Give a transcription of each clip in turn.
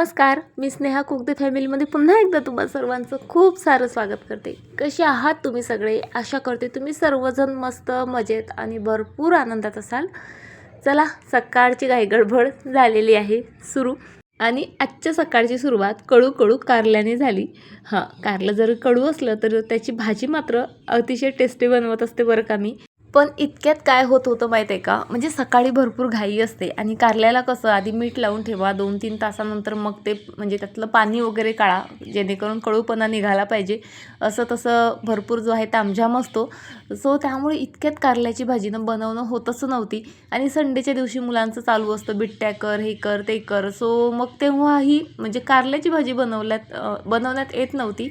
नमस्कार मी स्नेहा कुकदे फॅमिलीमध्ये पुन्हा एकदा तुम्हा सर्वांचं खूप सारं स्वागत करते. कसे आहात तुम्ही सगळे? आशा करते तुम्ही सर्वजण मस्त मजेत आणि भरपूर आनंदात असाल. चला सकाळची काही गडबड झालेली आहे सुरू. आणि आजच्या सकाळची सुरुवात कडू कडू कारल्याने झाली. हां कारलं जर कडू असलं तर त्याची भाजी मात्र अतिशय टेस्टी बनवत असते बरं का मी. पण इतक्यात काय होत होतं माहीत आहे का? म्हणजे सकाळी भरपूर घाई असते आणि कारल्याला कसं आधी मीठ लावून ठेवा दोन तीन तासानंतर मग ते म्हणजे त्यातलं पाणी वगैरे काढा जेणेकरून कळूपणा निघाला पाहिजे. असं तसं भरपूर जो आहे तामझाम असतो. सो त्यामुळे इतक्यात कारल्याची भाजी बनवणं होतच नव्हती. आणि संडेच्या दिवशी मुलांचं चालू असतं बिट्ट्या कर हे कर ते कर. सो मग तेव्हाही म्हणजे कारल्याची भाजी बनवल्यात बनवण्यात येत नव्हती.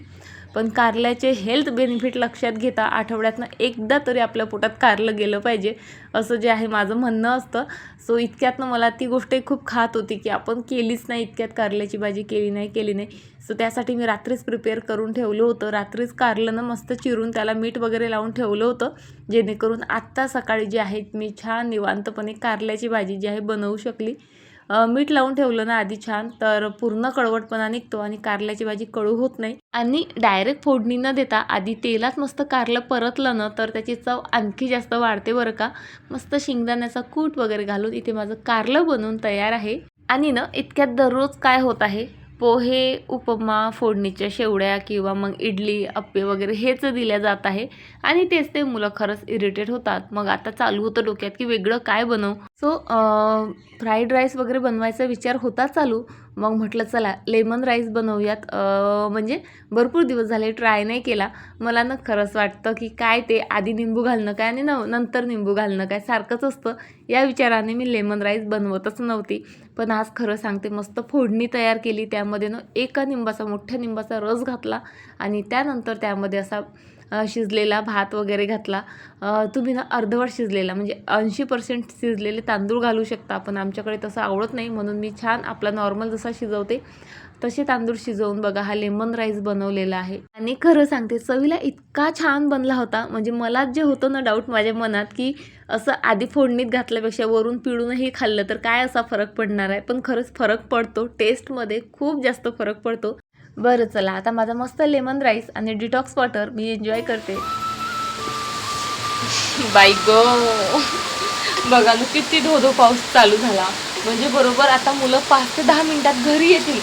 पण कारल्याचे हेल्थ बेनिफिट लक्षात घेता आठवड्यातनं एकदा तरी आपल्या पोटात कारलं गेलं पाहिजे असं जे आहे माझं म्हणणं असतं. सो इतक्यातनं मला ती गोष्ट खूप खात होती की आपण केलीच नाही इतक्यात कारल्याची भाजी केली नाही केली नाही. सो त्यासाठी मी रात्रीच प्रिपेअर करून ठेवलं होतं. रात्रीच कारलं मस्त चिरून त्याला मीठ वगैरे लावून ठेवलं होतं जेणेकरून आत्ता सकाळी जे आहे मी छान निवांतपणे कारल्याची भाजी जी आहे बनवू शकली. मीठ लावून ठेवलं ना आधी छान तर पूर्ण कडवटपणा निघतो आणि कारल्याची भाजी कळू होत नाही. आणि डायरेक्ट फोडणी न देता आधी तेलात मस्त कारलं परतलं ना तर त्याची चव आणखी जास्त वाढते बरं का. मस्त शेंगदाण्याचा कूट वगैरे घालून इथे माझं कारलं बनवून तयार आहे. आणि ना इतक्यात दररोज काय होत आहे? पोहे उपमा फोडणीच्या शेवड्या किंवा मग इडली अप्पे वगैरे हेच दिल्या जात आहे. आणि तेच ते मुलं खरंच इरिटेट होतात. मग आता चालू होतं डोक्यात की वेगळं काय बनवू? सो फ्राईड राईस वगैरे बनवायचा विचार होता चालू. मग म्हटलं चला लेमन राईस बनवूयात. म्हणजे भरपूर दिवस झाले ट्राय नाही केला. मला ना खरंच वाटतं की काय ते आधी निंबू घालणं काय आणि न नंतर निंबू घालणं काय सारखंच असतं. या विचाराने मी लेमन राईस बनवतच नव्हती. पण आज खरं सांगते मस्त फोडणी तयार केली. त्यामध्ये ना एका निंबाचा मोठ्या निंबाचा रस घातला आणि त्यानंतर त्यामध्ये असा शिजलेला भात वगैरे घातला. तुम्ही ना अर्धवट शिजलेला म्हणजे ऐंशी पर्सेंट शिजलेले तांदूळ घालू शकता. पण आमच्याकडे तसं आवडत नाही म्हणून मी छान आपला नॉर्मल जसा शिजवते तसे तांदूळ शिजवून बघा हा लेमन राईस बनवलेला आहे. आणि खरं सांगते चवीला इतका छान बनला होता. म्हणजे मला जे होतं ना डाऊट माझ्या मनात की असं आधी फोडणीत घातल्यापेक्षा वरून पिळूनही खाल्लं तर काय असा फरक पडणार आहे? पण खरंच फरक पडतो. टेस्टमध्ये खूप जास्त फरक पडतो. बरं चला आता माझा मस्त लेमन राईस आणि डिटॉक्स वॉटर मी एन्जॉय करते. बाई गो. बघा ना किती धो धो पाऊस चालू झाला. म्हणजे बरोबर आता मुलं पाच ते दहा मिनिटात घरी येतील.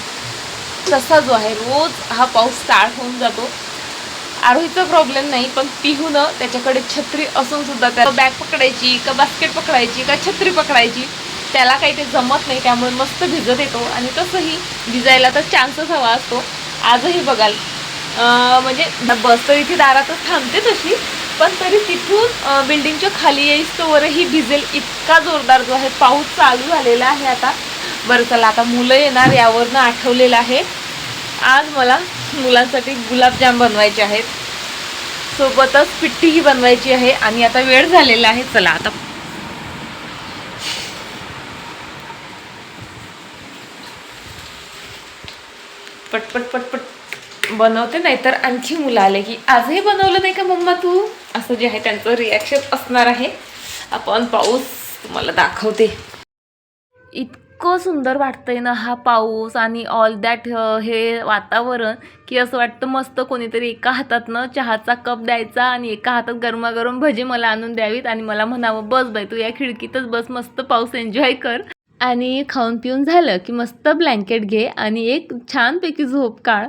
तसा जो आहे रोज हा पाऊस स्टार्ट होऊन जातो. आरोहीचा प्रॉब्लेम नाही पण पिहूनं त्याच्याकडे छत्री असून सुद्धा त्याला बॅग पकडायची का बास्केट पकडायची का छत्री पकडायची त्याला काही ते जमत नाही. त्यामुळे मस्त भिजत येतो आणि तसंही भिजायला तर चान्सच हवा असतो. आजही बघाल. म्हणजे बस तर इथे दारातच थांबते तशी पण तरी तिथून बिल्डिंगच्या खाली येईस्तोवरही भिजेल इतका जोरदार जो आहे पाऊस चालू झालेला आहे आता. बरं चला आता मुलं येणार यावरनं आठवलेलं आहे. आज मला मुलांसाठी गुलाबजाम बनवायचे आहेत. सोबतच पिट्टीही बनवायची आहे आणि आता वेळ झालेला आहे. चला आता पटपट पटपट बनवते नाही तर आणखी मुलं आले की आजही बनवलं नाही का मम्मा तू? असं जे आहे त्यांचं रिॲक्शन असणार आहे. आपण पाऊस तुम्हाला दाखवते. इतकं सुंदर वाटतंय ना हा पाऊस आणि ऑल दॅट हे वातावरण की असं वाटतं मस्त कोणीतरी एका हातातनं चहाचा कप द्यायचा आणि एका हातात गरमागरम भजी मला आणून द्यावीत आणि मला म्हणावं बस बाई तू या खिडकीतच बस मस्त पाऊस एन्जॉय कर. आणि खाऊन पिऊन झालं की मस्त ब्लँकेट घे आणि एक छानपैकी झोप काढ.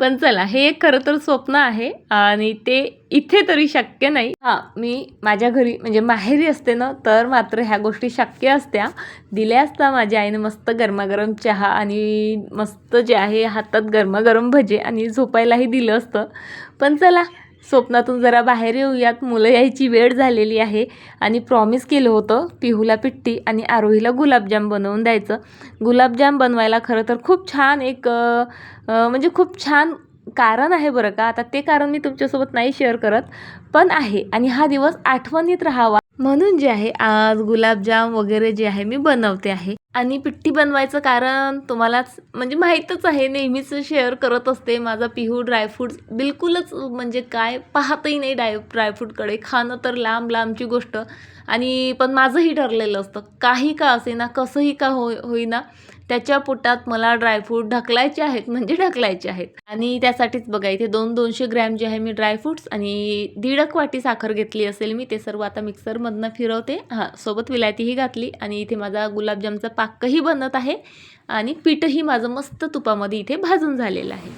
पण चला हे एक खरं तर स्वप्न आहे आणि ते इथे तरी शक्य नाही. हां मी माझ्या घरी म्हणजे माहेरी असते ना तर मात्र ह्या गोष्टी शक्य असत्या. दिल्या असता माझ्या आईने मस्त गरमागरम चहा आणि मस्त जे आहे हातात गरमागरम भजे आणि झोपायलाही दिलं असतं. पण चला स्वप्नातून जरा बाहेर येऊयात. मुलं यायची वेळ झालेली आहे. आणि प्रॉमिस केलं होतं पिहूला पिट्टी आणि आरोहीला गुलाबजाम बनवून द्यायचं. गुलाबजाम बनवायला खरं तर खूप छान एक म्हणजे खूप छान कारण आहे बरं का. आता ते कारण मी तुमच्यासोबत नाही शेअर करत पण आहे. आणि हा दिवस आठवणीत राहावा. म्हणून जे आहे आज गुलाबजाम वगैरे जे आहे मी बनवते आहे. आणि पिट्टी बनवायचं कारण तुम्हालाच म्हणजे माहीतच आहे नेहमीच शेअर करत असते माझा पिहू ड्रायफ्रूट बिलकुलच म्हणजे काय पाहतही नाही डाय ड्रायफ्रूटकडे खाणं तर लांब लांबची गोष्ट. आणि पण माझंही ठरलेलं असतं. काही का असेना कसंही का हो होईना. त्याच्या पोटात मला ड्रायफ्रूट ढकलायचे आहेत म्हणजे ढकलायचे आहेत. आणि त्यासाठीच बघा इथे दोन दोनशे ग्रॅम जे आहे मी ड्रायफ्रूट्स आणि दीडक वाटी साखर घेतली असेल मी ते सर्व आता मिक्सरमधनं फिरवते. हां सोबत विलायतीही घातली आणि इथे माझा गुलाबजामचा पाकही बनत आहे आणि पीठही माझं मस्त तुपामध्ये इथे भाजून झालेलं आहे.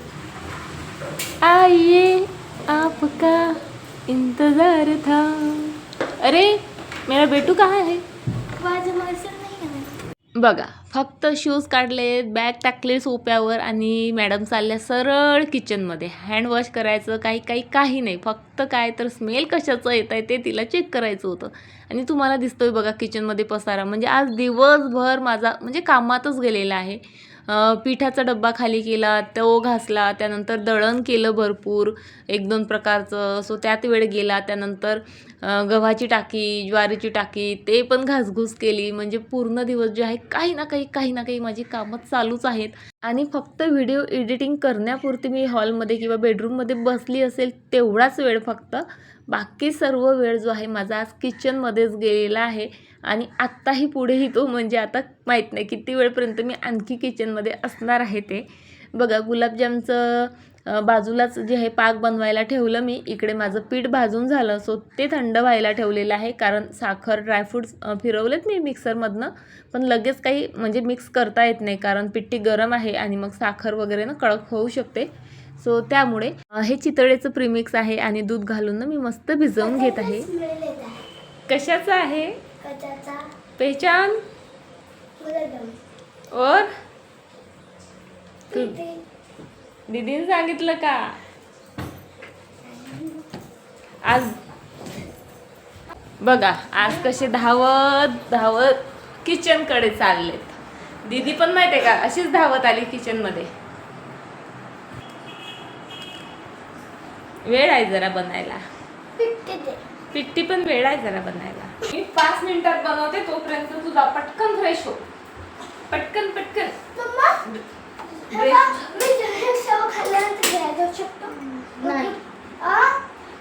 आइए आपका इंतजार था. अरे मेरा बेटू कहाँ है? बघा फक्त शूज काढले बॅग टाकले सोप्यावर आणि मॅडम चालल्या सरळ किचनमध्ये हँडवॉश करायचं काही काही काही नाही. फक्त काय तर स्मेल कशाचं येत आहे ते तिला चेक करायचं होतं. आणि तुम्हाला दिसतोय बघा किचनमध्ये पसारा. म्हणजे आज दिवसभर माझा म्हणजे कामातच गेलेला आहे. पिठाचा डब्बा खाली केला तो घासला त्यानंतर दळण केलं भरपूर एक दोन प्रकारचं सो त्यात वेळ गेला. त्यानंतर गव्हाची टाकी ज्वारीची टाकी ते पण घासघूस केली. म्हणजे पूर्ण दिवस जे आहे काही ना काही काही ना काही माझी कामं चालूच आहेत. आणि फक्त व्हिडिओ एडिटिंग करण्यापुरती मी हॉलमध्ये किंवा बेडरूममध्ये बसली असेल तेवढाच वेळ फक्त बाकी सर्व वेळ जो आहे माझा आज किचनमध्येच गेलेला आहे. आणि आत्ताही पुढेही तो म्हणजे आता माहीत नाही किती वेळपर्यंत मी आणखी किचनमध्ये असणार आहे ते. बघा गुलाबजामचं बाजूलाच जे आहे पाक बनवायला ठेवलं मी. इकडे माझं पीठ भाजून झालं. सो ते थंड व्हायला ठेवलेलं आहे. कारण साखर ड्रायफ्रूट्स फिरवलेत मी मिक्सरमधनं पण लगेच काही म्हणजे मिक्स करता येत नाही कारण पिठ्ठी गरम आहे आणि मग साखर वगैरे ना कडक होऊ शकते. सो त्यामुळे हे चितळेचं प्रीमिक्स आहे आणि दूध घालून ना मी मस्त भिजवून घेत आहे. कशाचं आहे? पेचान? और? दीदीने सांगितलं का? आज बघा आज कसे धावत धावत किचनकडे चाललेत. दीदी पण माहिती आहे का अशीच धावत आली किचनमध्ये वेळ आहे जरा बनायला. पिट्टी पण वेळ आहे जरा बनायला. मी पाच मिनिटात बनवते तोपर्यंत तुझा पटकन फ्रेश हो. पटकन पटकन. हे?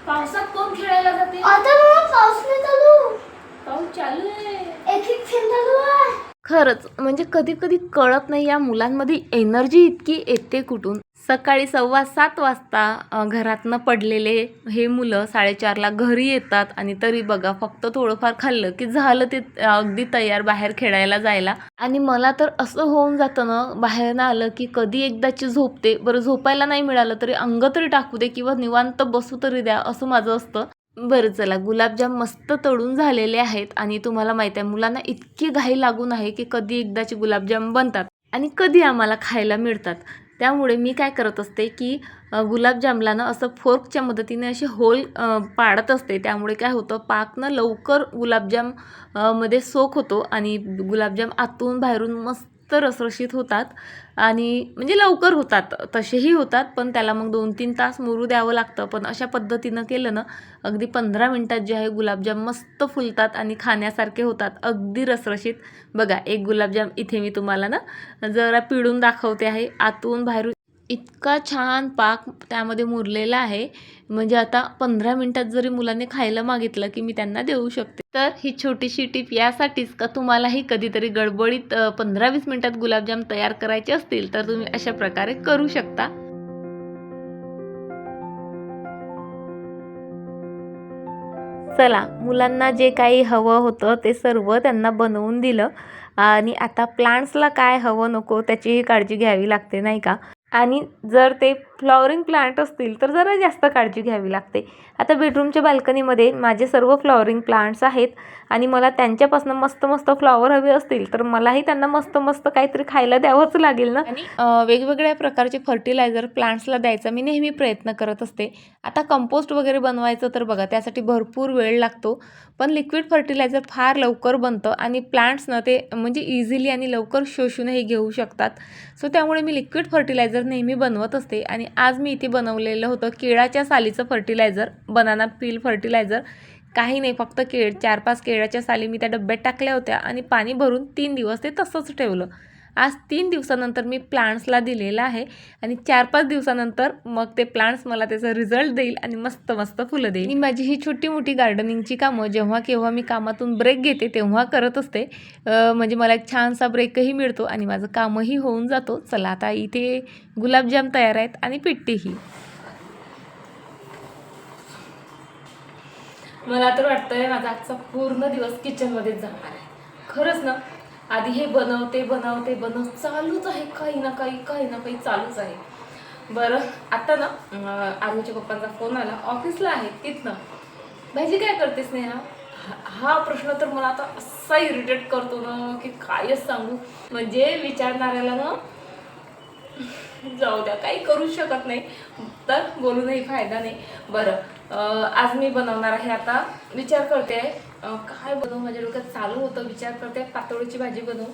पावसात कोण खेळायला जाते? आता पाऊस नाही चालू. पाऊस चालू आहे. एक एक थेंब चालू आहे. खरंच म्हणजे कधी कधी कळत नाही या मुलांमध्ये एनर्जी इतकी येते कुठून. सकाळी सव्वा सात वाजता घरातनं पडलेले हे मुलं साडेचारला घरी येतात आणि तरी बघा फक्त थोडंफार खाल्लं की झालं ते अगदी तयार बाहेर खेळायला जायला. आणि मला तर असं होऊन जातं ना बाहेर ना आलं की कधी एकदाची झोपते. बरं झोपायला नाही मिळालं तरी अंग तरी टाकू दे किंवा निवांत बसू तरी द्या असं माझं असतं. बरं चला. गुलाबजाम मस्त तळून झालेले आहेत आणि तुम्हाला माहीत आहे मुलांना इतकी घाई लागून आहे की कधी एकदाचे गुलाबजाम बनतात आणि कधी आम्हाला खायला मिळतात. त्यामुळे मी काय करत असते की गुलाबजामला ना असं फोर्कच्या मदतीने असे होल पाडत असते. त्यामुळे काय होतं पाक ना लवकर गुलाबजाममध्ये सोक होतो आणि गुलाबजाम आतून बाहेरून मस्त रसरशीत होतात आणि म्हणजे लवकर होतात तसेही होतात पण त्याला मग दोन तीन तास मुरू द्यावं लागतं. पण अशा पद्धतीनं केलं ना अगदी पंधरा मिनटात जे आहे गुलाबजाम मस्त फुलतात आणि खाण्यासारखे होतात. अगदी रसरशीत. बघा एक गुलाबजाम इथे मी तुम्हाला ना जरा पिळून दाखवते आहे. आतून बाहेरून इतका छान पाक त्यामध्ये मुरलेला आहे. म्हणजे आता पंधरा मिनटात जरी मुलांनी खायला मागितलं की मी त्यांना देऊ शकते. तर ही छोटीशी टीप यासाठीच का तुम्हालाही कधीतरी गडबडीत पंधरा वीस मिनटात गुलाबजाम तयार करायचे असतील तर तुम्ही अशा प्रकारे करू शकता. चला मुलांना जे काही हवं होतं ते सर्व त्यांना बनवून दिलं. आणि आता प्लांट्सला काय हवं नको त्याचीही काळजी घ्यावी लागते नाही का? आणि जर ते फ्लॉवरिंग प्लांट असतील तर जरा जास्त काळजी घ्यावी लागते. आता बेडरूमच्या बाल्कनीमध्ये माझे सर्व फ्लॉवरिंग प्लांट्स आहेत आणि मला त्यांच्यापासून मस्त मस्त फ्लॉवर हवे असतील तर मलाही त्यांना मस्त मस्त काहीतरी खायला द्यावंच लागेल ना. आणि वेगवेगळ्या प्रकारचे फर्टिलायझर प्लांट्सला द्यायचा मी नेहमी प्रयत्न करत असते. आता कंपोस्ट वगैरे बनवायचं तर बघा त्यासाठी भरपूर वेळ लागतो. पण लिक्विड फर्टिलायझर फार लवकर बनतं आणि प्लांट्सनं ते म्हणजे इझिली आणि लवकर शोषूनही घेऊ शकतात. सो त्यामुळे मी लिक्विड फर्टिलायझर नेहमी बनवत असते आणि आज मी इथे बनवलेलं होतं केळाच्या सालीचं फर्टिलायझर बनाना पील फर्टिलायझर काही नाही फक्त केळ चार पाच केळाच्या साली मी त्या डब्यात टाकल्या होत्या आणि पाणी भरून तीन दिवस ते तसंच ठेवलं. आज तीन दिवसानंतर मी प्लांट्सला दिलेला आहे आणि चार पाच दिवसानंतर मग ते प्लांट्स मला त्याचा रिझल्ट देईल आणि मस्त मस्त फुलं देईल. आणि माझी ही छोटी मोठी गार्डनिंगची कामं जेव्हा केव्हा मी कामातून ब्रेक घेते तेव्हा करत असते. म्हणजे मला एक छानसा ब्रेकही मिळतो आणि माझं कामही होऊन जातो. चला आता इथे गुलाबजाम तयार आहेत आणि पिट्टीही. मला तर वाटतंय माझा आजचा पूर्ण दिवस किचनमध्येच जाणार आहे. खरंच ना? आधी हे बनवते बनवते बनव चालूच आहे. काही ना काही काही ना काही चालूच आहे. बरं आता ना अं, पप्पांचा फोन आला. ऑफिसला आहे तिथनं. भाजी काय करतेस नेहा हा- प्रश्न तर मला आता असा इरिटेट करतो ना की कायच सांगू. म्हणजे विचारणाऱ्याला ना जाऊ द्या काही करू शकत नाही. तर बोलूनही फायदा नाही. बरं आज मी बनवणार आहे आता. विचार करते. आहे काय बनवू? माझ्या डोक्यात चालू होतं. विचार करते. पातोळीची भाजी बनवू.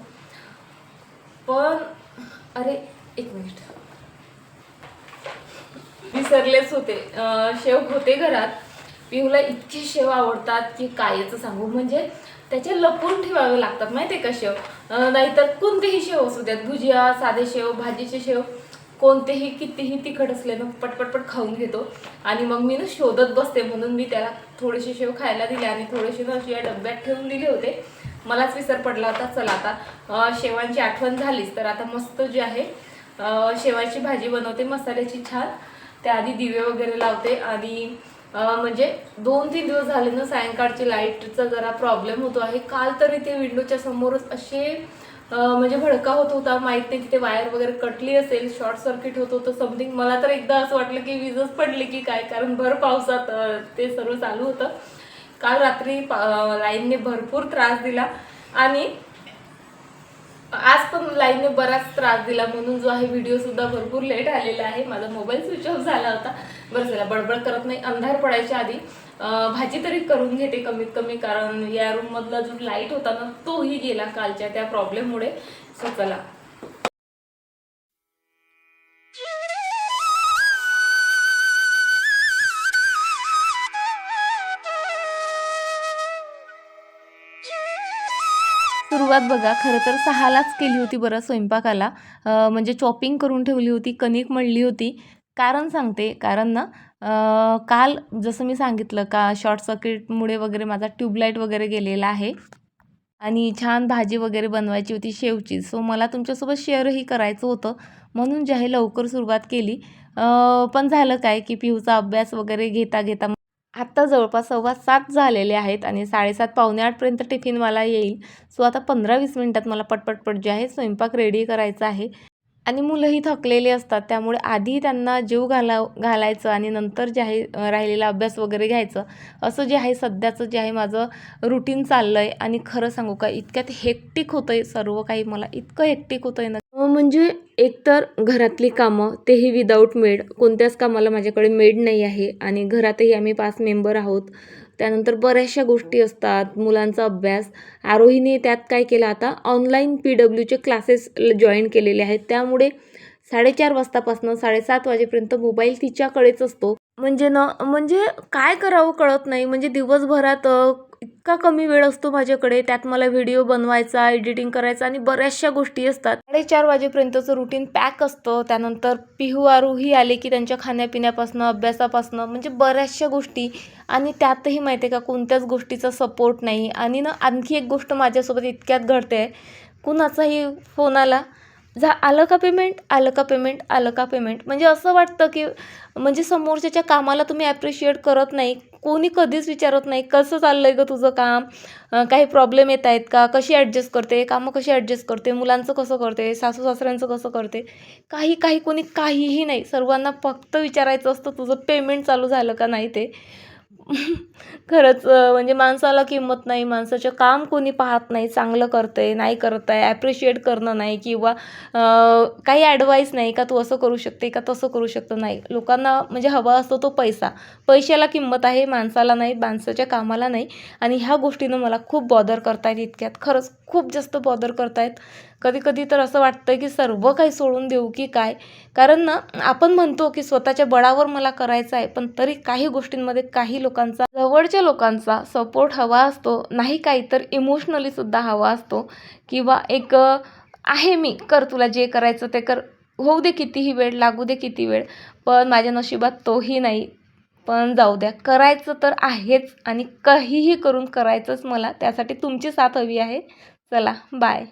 पण अरे एक मिनिट. विसरलेच होते. शेव होते घरात. पिहूला इतके शेव आवडतात की कायच सांगू. म्हणजे त्याचे लपून ठेवावे लागतात. माहितीये का शेव? नाहीतर कोणतेही शेव असू द्यात. भुजिया साधे शेव भाजीचे शेव. कोणतेही कितीही तिखट असले ना पटपटपट खाऊन घेतो. आणि मग मी ना शोधत बसते म्हणून मी त्याला थोडेसे शेव खायला दिले आणि थोडेसे ना अशी या डब्यात ठेवून दिले होते. मलाच विसर पडला होता चला आता शेवांची आठवण झालीच. तर आता मस्त जे आहे शेवाची भाजी बनवते मसाल्याची छान. त्याआधी दिवे वगैरे लावते आणि म्हणजे दोन तीन दिवस झाले ना सायंकाळची लाईटचा जरा प्रॉब्लेम होतो आहे. काल तरी ते विंडोच्या समोरच असे म्हणजे भडका होत होता माहीत नाही तिथे वायर वगैरे कटली असेल शॉर्ट सर्किट होत होतं समथिंग मला तर एकदा असं वाटलं की वीजच पडली की काय कारण भर पावसात ते सर्व चालू होतं. काल रात्री लाईनने भरपूर त्रास दिला आणि आज पण लाईनने बराच त्रास दिला म्हणून जो आहे व्हिडिओ सुद्धा भरपूर लेट आलेला आहे. माझा मोबाईल स्विच ऑफ झाला होता. बरं चला बडबड करत नाही. अंधार पडायच्या आधी. भाजी तरी करून घेते कमीत कमी कारण या रूम मधला जो लाइट होता ना तोही गेला कालच्या त्या प्रॉब्लेममुळे सो चला. सुरुवात बघा खरं तर सहालाच केली होती बरं स्वयंपाकाला. म्हणजे चॉपिंग करून ठेवली होती कणिक मळली होती. कारण सांगते कारण ना काल जसं मी सांगितलं का शॉर्ट सर्किटमुळे वगैरे माझा ट्यूबलाईट वगैरे गेलेला आहे आणि छान भाजी वगैरे बनवायची होती शेवची. सो मला तुमच्यासोबत शेअरही करायचं होतं. म्हणून जे आहे लवकर सुरुवात केली. पण झालं काय की पिहूचा अभ्यास वगैरे घेता घेता आत्ता जवळपास सव्वा सात झालेले आहेत आणि साडेसात पावणे आठपर्यंत टिफिन मला येईल. सो आता पंधरा वीस मिनटात मला पटपटपट जे आहे स्वयंपाक रेडी करायचा आहे. आणि मुलंही थकलेली असतात. त्यामुळे आधी त्यांना जीव घाला घालायचं आणि नंतर जे आहे राहिलेला अभ्यास वगैरे घ्यायचं. असं जे आहे सध्याचं जे आहे माझं रुटीन चाललं आहे आणि खरं सांगू का इतक्यात हेक्टिक होतं आहे सर्व काही मला. इतकं हेक्टिक होतं आहे ना म्हणजे एकतर घरातली कामं तेही विदाऊट मेड कोणत्याच कामाला माझ्याकडे मेड नाही आहे. आणि घरातही आम्ही पाच मेंबर आहोत. त्यानंतर बऱ्याचशा गोष्टी असतात. मुलांचा अभ्यास. आरोहीने त्यात काय केलं? आता ऑनलाईन पी डब्ल्यूचे क्लासेस जॉईन केलेले आहेत. त्यामुळे साडेचार वाजतापासून साडेसात वाजेपर्यंत मोबाईल तिच्याकडेच असतो. म्हणजे न म्हणजे काय करावं कळत नाही. म्हणजे दिवसभरात इतका कमी वेळ असतो माझ्याकडे त्यात मला व्हिडिओ बनवायचा एडिटिंग करायचा आणि बऱ्याचशा गोष्टी असतात. साडेचार वाजेपर्यंतचं रुटीन पॅक असतं. त्यानंतर पिहू आरूही आले की त्यांच्या खाण्यापिण्यापासून अभ्यासापासून म्हणजे बऱ्याचशा गोष्टी. आणि त्यातही माहिती आहे का कोणत्याच गोष्टीचा सपोर्ट नाही. आणि ना आणखी एक गोष्ट माझ्यासोबत इतक्यात घडते आहे कुणाचाही फोन आला झा आलं का पेमेंट आलं का पेमेंट आलं का पेमेंट म्हणजे असं वाटतं की म्हणजे समोरच्याच्या कामाला तुम्ही ॲप्रिशिएट करत नाही. कोणी कधीच विचारत नाही कसं चाललं आहे गं तुझं काम? काही प्रॉब्लेम येत आहेत का? कशी ॲडजस्ट करते? कामं कशी ॲडजस्ट करते? मुलांचं कसं करते? सासू सासऱ्यांचं कसं करते? काही काही कोणी काहीही नाही. सर्वांना फक्त विचारायचं असतं तुझं पेमेंट चालू झालं का नाही ते. खरंच म्हणजे माणसाला किंमत नाही माणसाचं काम कोणी पाहत नाही चांगलं करतंय नाही करत आहे ॲप्रिशिएट करणं नाही किंवा काही ॲडवाईस नाही का तू असं करू शकते का तसं करू शकतं नाही. लोकांना म्हणजे हवा असतो तो पैसा. पैशाला किंमत आहे माणसाला नाही माणसाच्या कामाला नाही. आणि ह्या गोष्टीनं मला खूप बॉदर करतायत इतक्यात. खरंच खूप जास्त बॉदर करतायत. कधी कधी तर असं वाटतं की सर्व काही सोडून देऊ की काय? कारण ना आपण म्हणतो की स्वतःच्या बळावर मला करायचं आहे पण तरी काही गोष्टींमध्ये काही लोकांचा जवळच्या लोकांचा सपोर्ट हवा असतो. नाही काही तर इमोशनलीसुद्धा हवा असतो. किंवा एक आहे मी कर तुला जे करायचं ते कर. होऊ दे कितीही वेळ लागू दे किती वेळ पण माझ्या नशिबात तोही नाही. पण जाऊ द्या करायचं तर आहेच आणि काहीही करून करायचंच मला. त्यासाठी तुमची साथ हवी आहे. चला बाय